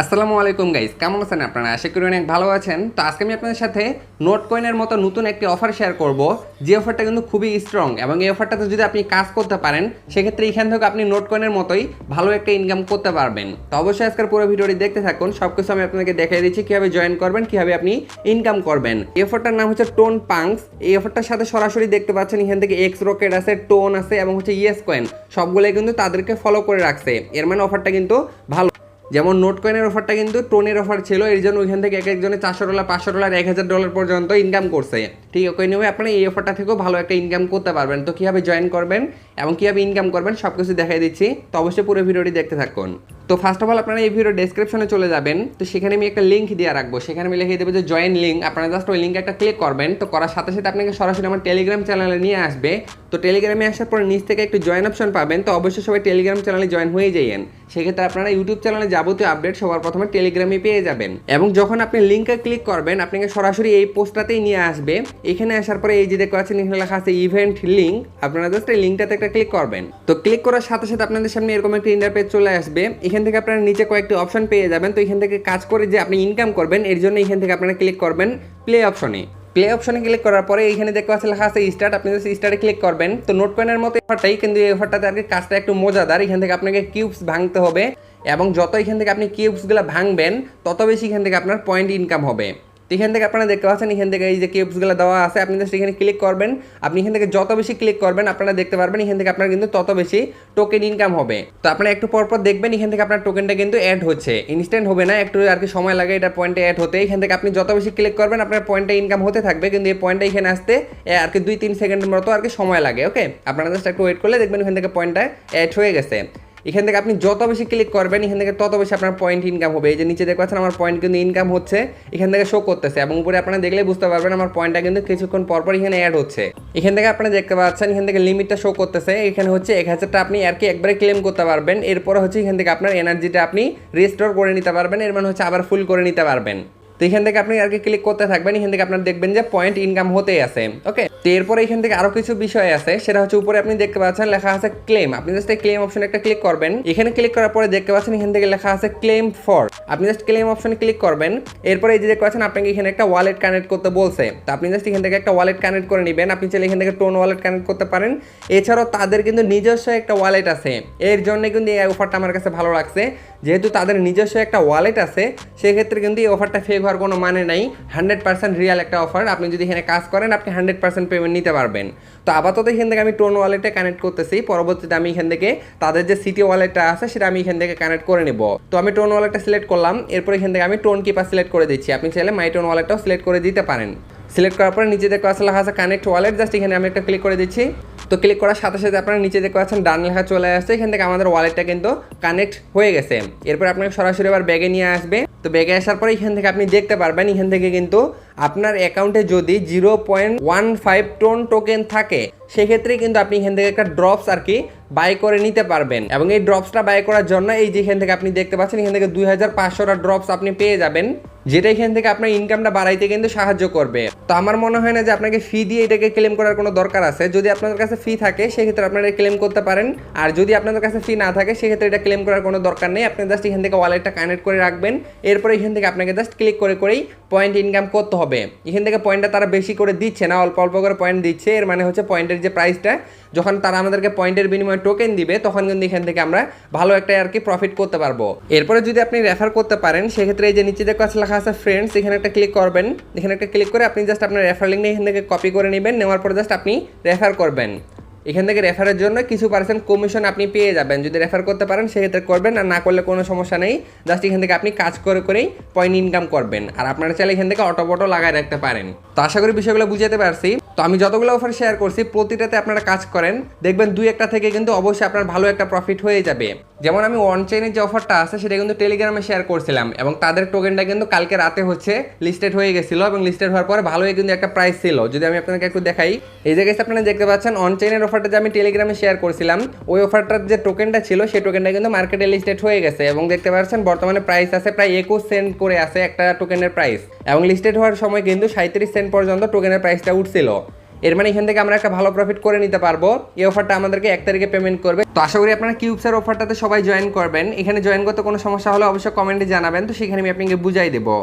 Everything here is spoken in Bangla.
আসসালামু আলাইকুম গাইস, কেমন আছেন আপনারা? আশা করি অনেক ভালো আছেন। তো আজকে আমি আপনাদের সাথে নোট কয়েনের মতো নতুন একটি অফার শেয়ার করব। যে অফারটা কিন্তু খুবই স্ট্রং এবং এই অফারটাতে যদি আপনি কাজ করতে পারেন, সেক্ষেত্রে এখান থেকে আপনি নোট কয়েনের মতোই ভালো একটা ইনকাম করতে পারবেন। তো অবশ্যই আজকের পুরো ভিডিওটি দেখতে থাকুন। সব কিছু আমি আপনাকে দেখিয়ে দিচ্ছি, কীভাবে জয়েন করবেন, কীভাবে আপনি ইনকাম করবেন। এই অফারটার নাম হচ্ছে টোন পাংস এই অফারটার সাথে সরাসরি দেখতে পাচ্ছেন, এখান থেকে এক্স রকেট আছে টোন আছে এবং হচ্ছে ইয়েস কয়েন সবগুলোই কিন্তু তাদেরকে ফলো করে রাখছে। এর মানে অফারটা কিন্তু ভালো। যেমন নোট কয়েনের অফারটা কিন্তু টোনের অফার ছিল, এর জন্য ওইখান থেকে এক একজনে চারশো ডলার পাঁচশো ডলার এক হাজার ডলার পর্যন্ত ইনকাম করছে। ঠিক ওই নিয়ে আপনি এই অফারটা থেকেও ভালো একটা ইনকাম করতে পারবেন। তো কীভাবে জয়েন করবেন এবং কীভাবে ইনকাম করবেন সব কিছু দেখাই দিচ্ছি। তো অবশ্যই পুরো ভিডিওটি দেখতে থাকুন। তো ফার্স্ট অফ অল আপনারা এই ভিডিও ডেসক্রিপশনে চলে যাবেন। তো সেখানে আমি একটা লিঙ্ক দিয়ে রাখব। সেখানে আমি লিখে দেবো যে জয়েন লিঙ্ক আপনারা জাস্ট ওই লিঙ্কে একটা ক্লিক করবেন। তো করার সাথে সাথে আপনাকে সরাসরি আমার টেলিগ্রাম চ্যানেলে নিয়ে আসবে। তো টেলিগ্রামে আসার পর নিচ থেকে একটু জয়েন অপশন পাবেন। তো অবশ্যই সবাই টেলিগ্রাম চ্যানেলে জয়েন হয়ে যাইয়েন। সেক্ষেত্রে আপনারা ইউটিউব চ্যানেলে যাবতীয় আপডেট সবার প্রথমে টেলিগ্রামে পেয়ে যাবেন। এবং যখন আপনি লিঙ্কে ক্লিক করবেন, আপনাকে সরাসরি এই পোস্টটাতেই নিয়ে আসবে। এখানে আসার পরে এই যে দেখতে পাচ্ছেন, এখানে লেখা আছে ইভেন্ট লিঙ্ক আপনারা জাস্ট এই লিঙ্কটাতে একটা ক্লিক করবেন। তো ক্লিক করার সাথে সাথে আপনাদের সামনে এরকম একটা ইন্টারপেজ চলে আসবে। এখান থেকে আপনারা নিচে কয়েকটি অপশন পেয়ে যাবেন। তো এখান থেকে কাজ করে যে আপনি ইনকাম করবেন, এর জন্য এখান থেকে আপনারা ক্লিক করবেন প্লে অপশনে প্লে অপশনে ক্লিক করার পরে এখানে দেখতে পাচ্ছেন, লেখা আছে স্টার্ট আপনি জাস্ট স্টার্টে ক্লিক করবেন। তো নোট কয়েনের মতো অফারটাই কিন্তু এই অফারটাতে আর কি কাজটা একটু মজাদার। এখান থেকে আপনাকে কিউবস ভাঙতে হবে। এবং যত এখান থেকে আপনি কিউবসগুলো ভাঙবেন, তত বেশি এখান থেকে আপনার পয়েন্ট ইনকাম হবে। তো এখান থেকে আপনারা দেখতে পাচ্ছেন, এখান থেকে এই যে কিউবসগুলো দেওয়া আছে, আপনি জাস্ট এখানে ক্লিক করবেন, আপনি এখান থেকে যত বেশি ক্লিক করবেন, আপনারা দেখতে পারবেন, এখান থেকে আপনার কিন্তু তত বেশি টোকেন ইনকাম হবে। তো আপনারা একটু পর পর দেখবেন, এখান থেকে আপনার টোকেনটা কিন্তু অ্যাড হচ্ছে। ইনস্ট্যান্ট হবে না, একটু আর কি সময় লাগে এটা পয়েন্টে অ্যাড হতে। এখান থেকে আপনি যত বেশি ক্লিক করবেন, আপনার পয়েন্টটা ইনকাম হতে থাকবে, কিন্তু এই পয়েন্টটা এখানে আসতে আর কি দুই, তিন সেকেন্ডের মতো আর কি সময় লাগে ওকে আপনারা জাস্ট একটু ওয়েট করলে দেখবেন এখান থেকে পয়েন্টটা অ্যাড হয়ে গেছে। এখান থেকে আপনি যত বেশি ক্লিক করবেন, এখান থেকে তত বেশি আপনার পয়েন্ট ইনকাম হবে। এই যে নিচে দেখতে আমার পয়েন্ট কিন্তু ইনকাম হচ্ছে, এখান থেকে শো করতেছে এবং উপরে আপনারা দেখলে বুঝতে পারবেন আমার পয়েন্টটা কিন্তু কিছুক্ষণ পরপর এখানে অ্যাড হচ্ছে। এখান থেকে আপনারা দেখতে পাচ্ছেন, এখান থেকে লিমিটটা শো করতেছে, এখানে হচ্ছে এক হাজারটা আপনি আর কি একবারে ক্লেম করতে পারবেন। এরপরে হচ্ছে এখান থেকে আপনার এনার্জিটা আপনি রিস্টোর করে নিতে পারবেন, এর মানে হচ্ছে আবার ফুল করে নিতে পারবেন। তো এখান থেকে আপনি আর কি ক্লিক করতে থাকবেন, এখান থেকে আপনার দেখবেন যে পয়েন্ট ইনকাম হতেই আছে ওকে তো এরপরে এখান থেকে আরও কিছু বিষয় আছে, সেটা হচ্ছে উপরে আপনি দেখতে পাচ্ছেন লেখা আছে ক্লেম আপনি জাস্ট ক্লেম অপশনে একটা ক্লিক করবেন, এখানে ক্লিক করার পরে দেখতে পাচ্ছেন এখান থেকে লেখা আছে ক্লেম ফর আপনি জাস্ট ক্লেম অপশনে ক্লিক করবেন, এরপরে এই যে দেখতে পাচ্ছেন আপনাকে এখানে একটা ওয়ালেট কানেক্ট করতে বলছে, তো আপনি জাস্ট এখান থেকে একটা ওয়ালেট কানেক্ট করে নেবেন, আপনি চাইলে এখান থেকে টোন ওয়ালেট কানেক্ট করতে পারেন, এছাড়াও তাদের কিন্তু নিজস্ব একটা ওয়ালেট আছে, এর জন্য কিন্তু এই অফারটা আমার কাছে ভালো লাগছে, যেহেতু তাদের নিজস্ব একটা ওয়ালেট আছে, সেক্ষেত্রে কিন্তু এই অফারটা ফেক হওয়ার কোনো মানে নাই হান্ড্রেড পার্সেন্ট রিয়াল একটা অফার আপনি যদি এখানে কাজ করেন, আপনি হান্ড্রেড পার্সেন্ট পেমেন্ট নিতে পারবেন। তো আপাতত এখান থেকে আমি টোন ওয়ালেটে কানেক্ট করতেছি। পরবর্তীতে আমি এখান থেকে তাদের যে সিটি ওয়ালেটটা আছে, সেটা আমি এখান থেকে কানেক্ট করে নেব। তো আমি টোন ওয়ালেটটা সিলেক্ট করলাম। এরপর এখান থেকে আমি টোন কিপার সিলেক্ট করে দিচ্ছি। আপনি চাইলে মাই টোন ওয়ালেটটাও সিলেক্ট করে দিতে পারেন। সিলেক্ট করার পরে নিচে দেখতে আসলে আছে কানেক্ট ওয়ালেট জাস্ট এখানে আমি একটা ক্লিক করে দিচ্ছি। তো ক্লিক করার সাথে সাথে আপনারা নিচে দেখতে পাচ্ছেন ডান লেখা চলে আসছে। এখান থেকে আমাদের ওয়ালেটটা কিন্তু কানেক্ট হয়ে গেছে। এরপর আপনাকে সরাসরি আবার ব্যাগে নিয়ে আসবে। তো ব্যাগে আসার পরে এখান থেকে আপনি দেখতে পারবেন, এখান থেকে কিন্তু আপনার অ্যাকাউন্টে যদি জিরো পয়েন্ট ওয়ান ফাইভ টোন টোকেন থাকে, সেক্ষেত্রে কিন্তু আপনি এখান থেকে একটা ড্রপস আর কি বাই করে নিতে পারবেন। এবং এই ড্রপসটা বাই করার জন্য এই যে এখান থেকে আপনি দেখতে পাচ্ছেন, এখান থেকে দুই হাজার পাঁচশোটা ড্রপস আপনি পেয়ে যাবেন। যেটা এখান থেকে আপনার ইনকামটা বাড়াইতে কিন্তু সাহায্য করবে। তো আমার মনে হয় না যে আপনাকে ফি দিয়ে এটাকে ক্লেম করার কোনো দরকার আছে। যদি আপনাদের কাছে ফি থাকে, সেক্ষেত্রে আপনারা ক্লেম করতে পারেন। আর যদি আপনাদের কাছে ফি না থাকে, সেক্ষেত্রে এটা ক্লেম করার কোনো দরকার নেই। আপনি জাস্ট এখান থেকে ওয়ালেটটা কানেক্ট করে রাখবেন। এরপরে এখান থেকে আপনাকে জাস্ট ক্লিক করে, করেই পয়েন্ট ইনকাম করতে হবে। এখান থেকে পয়েন্টটা তারা বেশি করে দিচ্ছে না, অল্প অল্প করে পয়েন্ট দিচ্ছে। এর মানে হচ্ছে পয়েন্টের যে প্রাইসটা যখন তারা আমাদেরকে পয়েন্টের বিনিময়ে টোকেন দিবে, তখন কিন্তু এখান থেকে আমরা ভালো একটা আর কি প্রফিট করতে পারব। এরপরে যদি আপনি রেফার করতে পারেন, সেক্ষেত্রে এই যে নিচে দেখো আছে লেখা আছে ফ্রেন্ডস এখানে একটা ক্লিক করবেন। এখানে একটা ক্লিক করে আপনি জাস্ট আপনার রেফার লিঙ্ক এখান থেকে কপি করে নেবেন, নেওয়ার পর জাস্ট আপনি রেফার করবেন। এখান থেকে রেফারের জন্য কিছু পার্সেন্ট কমিশন আপনি পেয়ে যাবেন। যদি রেফার করতে পারেন, সেক্ষেত্রে করবেন। আর না করলে কোনো সমস্যা নেই। জাস্ট এখান থেকে আপনি কাজ করে করেই পয়েন্ট ইনকাম করবেন। আর আপনারা চাইলে এখান থেকে অটো বটো লাগায় রাখতে পারেন। তো আশা করি বিষয়গুলো বুঝাতে পারছি। তো আমি যতগুলো অফার শেয়ার করছি, প্রতিটাতে আপনারা কাজ করেন। দেখবেন দুই একটা থেকে কিন্তু অবশ্যই আপনার ভালো একটা প্রফিট হয়ে যাবে। যেমন আমি ওয়ান চেইনের যে অফারটা আছে, সেটা কিন্তু টেলিগ্রামে শেয়ার করছিলাম। এবং তাদের টোকেনটা কিন্তু কালকে রাতে হচ্ছে লিস্টেড হয়ে গেছিল এবং লিস্টেড হওয়ার পরে ভালোই কিন্তু একটা প্রাইস ছিল। যদি আমি আপনাকে একটু দেখাই, এই জায়গায় আপনারা দেখতে পাচ্ছেন অন চেইনের অফারটা যে আমি টেলিগ্রামে শেয়ার করছিলাম, ওই অফারটার যে টোকেনটা ছিল, সেই টোকেনটা কিন্তু মার্কেটে লিস্টেড হয়ে গেছে এবং দেখতে পাচ্ছেন বর্তমানে প্রাইস আছে প্রায় একুশ সেন্ট করে আছে একটা টোকেনের প্রাইস এবং লিস্টেড হওয়ার সময় কিন্তু সাঁত্রিশ সেন্ট পর্যন্ত টোকেনের প্রাইসটা উঠছিল। এর মানে এখান থেকে আমরা একটা ভালো প্রফিট করে নিতে পারব। এই অফারটা আমাদেরকে এক তারিখে পেমেন্ট করবে। তো আশা করি আপনারা কিউবসের অফারটাতে সবাই জয়েন করবেন। এখানে জয়েন করতে কোনো সমস্যা হলে অবশ্যই কমেন্টে জানাবেন। তো সেখানে আমি আপনাকে বুঝাই দেবো।